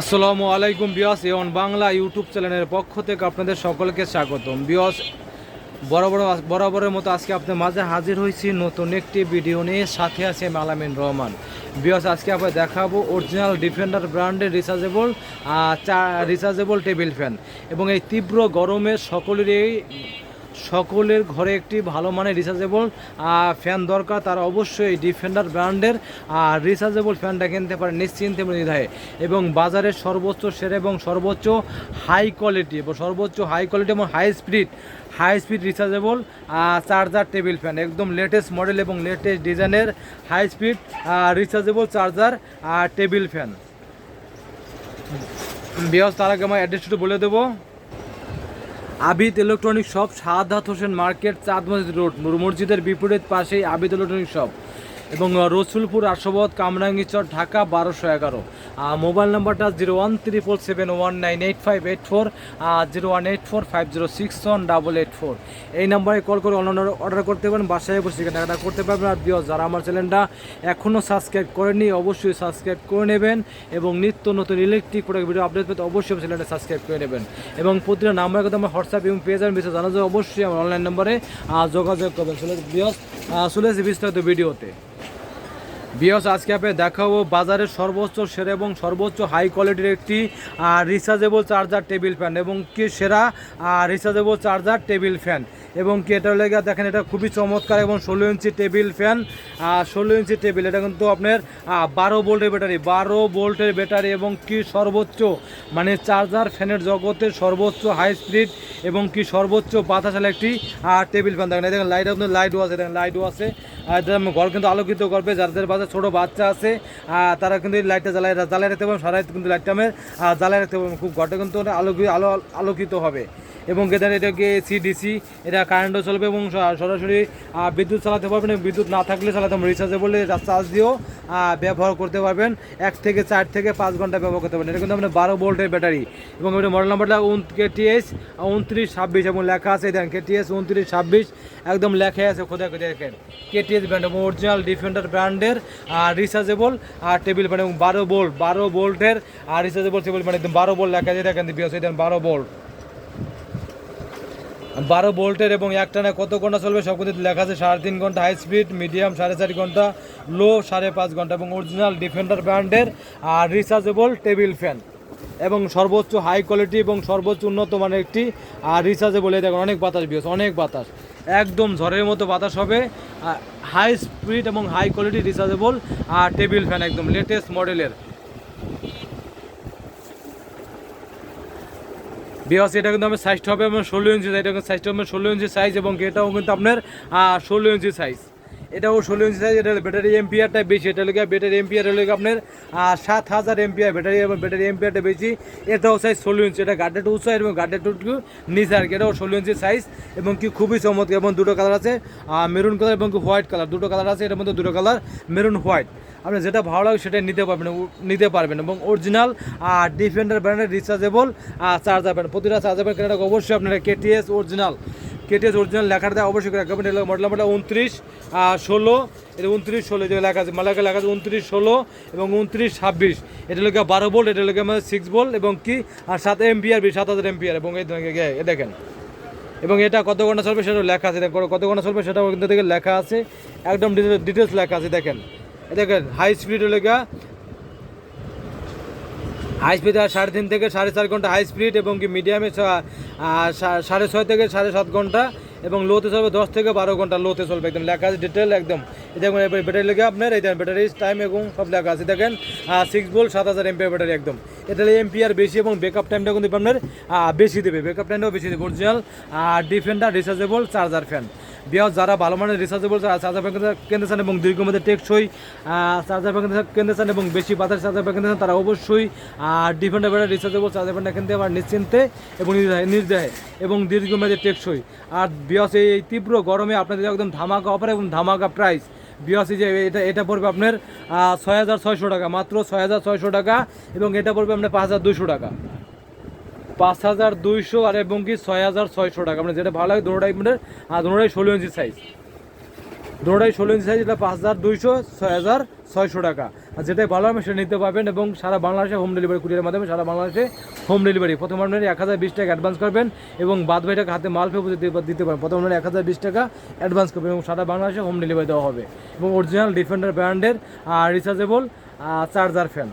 আসসালামু আলাইকুম বিয়স এওয়ান বাংলা ইউটিউব চ্যানেলের পক্ষ থেকে আপনাদের সকলকে স্বাগতম। বিয়স বরাবর বরাবরের মতো আজকে আপনার মাঝে হাজির হয়েছি নতুন একটি ভিডিও নিয়ে। সাথে আছে মালামিন রহমান। বিয়স, আজকে আপনার দেখাবো অরিজিনাল ডিফেন্ডার ব্র্যান্ডের রিচার্জেবল রিচার্জেবল টেবিল ফ্যান। এবং এই তীব্র গরমে সকলেরই সকলের ঘরে একটি ভালো মানের রিচার্জেবল ফ্যান দরকার, তারা অবশ্যই ডিফেন্ডার ব্র্যান্ডের রিচার্জেবল ফ্যানটা কিনতে পারে নিশ্চিন্তে নিধায় এবং বাজারের সর্বোচ্চ সেরা এবং সর্বোচ্চ হাই কোয়ালিটি এবং সর্বোচ্চ হাই কোয়ালিটি এবং high speed high speed rechargeable charger table fan একদম লেটেস্ট মডেল এবং লেটেস্ট ডিজাইনের high speed rechargeable charger table fan বিয়স তার আগে আমার অ্যাড্রেসটা বলে দেবো। Abid electronic shop, Sadat Hossain market Chand Masjid road নূর মসজিদের বিপরীত পাশেই আবিদ ইলেকট্রনিক শপ। এবং রসুলপুর আশাবাদ কামরাঙ্গিচর ঢাকা বারোশো এগারো। মোবাইল নাম্বারটা zero one four seven one nine eight five eight four zero one eight four five zero six one double eight four. এই নাম্বারে কল করে অনলাইন অর্ডার করতে পারেন, বাসায় বসে কেনাকাটা করতে পারবেন। আর বিয় যারা আমার চ্যানেলটা এখনও সাবস্ক্রাইব করেনি অবশ্যই সাবস্ক্রাইব করে নেবেন এবং নিত্য নতুন ইলেকট্রিক প্রোডাক্ট ভিডিও আপডেট পেতে অবশ্যই চ্যানেলটা সাবস্ক্রাইব করে নেবেন। এবং প্রতিটা নাম্বার কথা আমার হোয়াটসঅ্যাপ এবং পেজ আর বিষয়ে জানা যায় অবশ্যই আমার অনলাইন নাম্বারে যোগাযোগ করবেন। বিয়স চলে এসে বিস্তারিত ভিডিওতে। বিয়স, আজকে আপনি দেখাবো বাজারের সর্বোচ্চ সেরা এবং সর্বোচ্চ হাই কোয়ালিটির একটি রিচার্জেবল চার্জার টেবিল ফ্যান এবং কি সেরা রিচার্জেবল চার্জার টেবিল ফ্যান এবং কি এটা লেগে দেখেন এটা খুবই চমৎকার এবং ষোলো ইঞ্চি টেবিল ফ্যান ষোলো ইঞ্চি টেবিল এটা কিন্তু আপনার বারো ভোল্টের ব্যাটারি বারো ভোল্টের ব্যাটারি এবং কি সর্বোচ্চ মানে চার্জার ফ্যানের জগতের সর্বোচ্চ হাই স্পিড এবং কি সর্বোচ্চ বাতাসাল একটি টেবিল ফ্যান দেখেন দেখেন লাইট আপনার লাইটও আছে, দেখেন লাইটও আছে। ঘর কিন্তু আলোকিত করবে যাদের বাজার ছোটো বাচ্চা আছে তারা কিন্তু লাইটটা জ্বালায় জ্বালায় রাখতে পারবেন সারাই কিন্তু লাইটটা আমি জ্বালায় রাখতে পারবেন খুব ঘরটা কিন্তু আলোকিত আলো আলোকিত হবে। এবং এদের এটাকে এসি ডিসি এটা কারেন্টও চলবে এবং সরাসরি বিদ্যুৎ চালাতে পারবেন বিদ্যুৎ না থাকলে চালাতে পারবেন রিচার্জে বলে চার্জ দিয়েও ব্যবহার করতে পারবেন। এক থেকে চার থেকে পাঁচ ঘণ্টা ব্যবহার করতে পারবেন। এটা কিন্তু আপনার বারো ভোল্টের ব্যাটারি। এবং এটা মডেল নাম্বারটা কেটিএস উনত্রিশ ছাব্বিশ এবং লেখা আছে দেখেন কেটিএস উনত্রিশ ছাব্বিশ, একদম লেখা আছে খোদা দেখেন। কেটিএস ব্র্যান্ড এবং অরিজিনাল ডিফেন্ডার ব্র্যান্ডের রিচার্জেবল আর টেবিল ফ্যান এবং বারো বোল্ট বারো বোল্টের আর রিচার্জেবল টেবিল ফ্যান একদম বারো বোল্ট লেখা আছে। দেখেন বিয়স দেখেন, বারো ভোল্ট। বারো ভোল্টের এবং একটানা কত ঘণ্টা চলবে সব কিছু লেখা আছে, সাড়ে তিন ঘণ্টা হাই স্পিড মিডিয়াম সাড়ে চার ঘণ্টা লো সাড়ে পাঁচ ঘণ্টা এবং অরিজিনাল ডিফেন্ডার ব্র্যান্ডের আর রিচার্জেবল টেবিল ফ্যান এবং সর্বোচ্চ হাই কোয়ালিটি এবং সর্বোচ্চ উন্নত মানের একটি, আর রিচার্জেবল এই দেখুন, অনেক বাতাস বিয়স, অনেক বাতাস। একদম ঝড়ের মতো বাতাস হবে হাই স্পিড এবং হাই কোয়ালিটি রিচার্জেবল আর টেবিল ফ্যান একদম লেটেস্ট মডেলের বিকজ এটা কিন্তু আমার সাইজটা হবে আমার ষোলো ইঞ্চি এটা কিন্তু সাইজটা হবে ষোলো ইঞ্চি সাইজ এবং এটাও কিন্তু আপনার ষোলো ইঞ্চি সাইজ এটাও ষোলো ইঞ্চি সাইজ এটা ব্যাটারি এমপিআরটা বেশি, এটা লেগে ব্যাটারি এমপিআর হলে আপনার সাত হাজার এমপিআর ব্যাটারি এবং ব্যাটারি এমপিআরটা বেশি। এটাও সাইজ ষোলো ইঞ্চি এটা গাড্ডেট উঁচু এবং গাড্ডেট একটু নিচে আর কি, এটাও ষোলো ইঞ্চি সাইজ এবং কি খুবই চমৎকার এবং দুটো কালার আছে মেরুন কালার এবং হোয়াইট কালার দুটো কালার আছে, এটার মধ্যে দুটো কালার মেরুন হোয়াইট আপনি যেটা ভালো লাগে সেটা নিতে পারবেন নিতে পারবেন এবং অরিজিনাল আর ডিফেন্ডার ব্র্যান্ডের রিচার্জেবল চার্জার ব্র্যান্ড প্রতিটা চার্জার ব্র্যান্ড কেনাটা অবশ্যই আপনারা কেটিএস অরিজিনাল কেটিএস অরিজিনাল লেখাটা অবশ্যই রাখবেন। এটা মডেল নাম্বারটা উনত্রিশ ষোলো এটা উনত্রিশ ষোলো যে লেখা আছে মালাকে লেখা আছে উনত্রিশ ষোলো এবং উনত্রিশ ছাব্বিশ। এটা লেগে বারো বোল্ট এটা লেগে আমাদের সিক্স ভোল্ট এবং কি আর সাত এমপিআর সাত হাজার এমপিআর এবং এই দেখেন, এবং এটা কত ঘণ্টা চলবে সেটাও লেখা আছে কত ঘণ্টা চলবে সেটাও কিন্তু থেকে লেখা আছে। একদম ডিটেলস লেখা আছে দেখেন। দেখেন হাই স্পিড লেখা হাই স্পিড সাড়ে তিন থেকে সাড়ে চার ঘণ্টা হাই স্পিড এবং কি মিডিয়ামে সাড়ে ছয় থেকে সাড়ে সাত ঘণ্টা এবং লোতে চলবে দশ থেকে বারো ঘণ্টা লোতে চলবে একদম। লেখা আছে ডিটেল একদম। দেখুন, এবার ব্যাটারি লেগে আপনার, এই দেখেন ব্যাটারি টাইম এবং সব লেখা আছে। দেখেন সিক্স ভোল্ট সাত হাজার এমপিআর ব্যাটারি একদম। এটা এমপিআর বেশি এবং ব্যাকআপ টাইমটা কিন্তু আপনার বেশি দেবে। ব্যাকআপ টাইমটাও বেশি দেবে। Original Defender rechargeable charger fan বিয়াস যারা ভালো মানের রিচার্জেবল চার্জার ব্যাংক কিনতে চান এবং দীর্ঘমেয়াদে টেকসই চার্জার ব্যাংক কিনতে চান এবং বেশি বাতাস চার্জার ব্যাংক কিনতে চান, তারা অবশ্যই ডিফেন্ডার রিচার্জেবল চার্জার ব্যাংক কিনতে পারেন নিশ্চিন্তে এবং নির্দ্বিধায় এবং দীর্ঘমেয়াদে টেকসই। আর বিয়াস এই তীব্র গরমে আপনাদের একদম ধামাকা অফার এবং ধামাকা প্রাইস বিয়াসি যে এটা এটা পড়বে আপনার ছয় হাজার ছয়শো টাকা, মাত্র ছয় হাজার ছয়শো টাকা এবং এটা পড়বে আপনার পাঁচ হাজার দুশো টাকা। পাঁচ হাজার দুইশো আর এবং কি ছয় হাজার ছয়শো টাকা। মানে যেটা ভালো লাগে দোনোটাই আপনার দোনোটাই ষোলো ইঞ্চি সাইজ দোড়াই ষোলো ইঞ্চি সাইজ এটা পাঁচ হাজার দুইশো, ছয় হাজার ছয়শো টাকা। আর যেটাই ভালো হবে সেটা নিতে পারবেন এবং সারা বাংলাদেশে হোম ডেলিভারি কুরিয়ারের মাধ্যমে সারা বাংলাদেশে হোম ডেলিভারি প্রথম আপনার এক হাজার বিশ টাকা অ্যাডভান্স করবেন এবং বাদ বাকি টাকা হাতে মাল দিতে দিতে পারেন প্রথম আপনার এক হাজার বিশ টাকা অ্যাডভান্স করবেন এবং সারা বাংলাদেশে হোম ডেলিভারি দেওয়া হবে। এবং অরিজিনাল ডিফেন্ডার ব্র্যান্ডের রিচার্জেবল চার্জার ফ্যান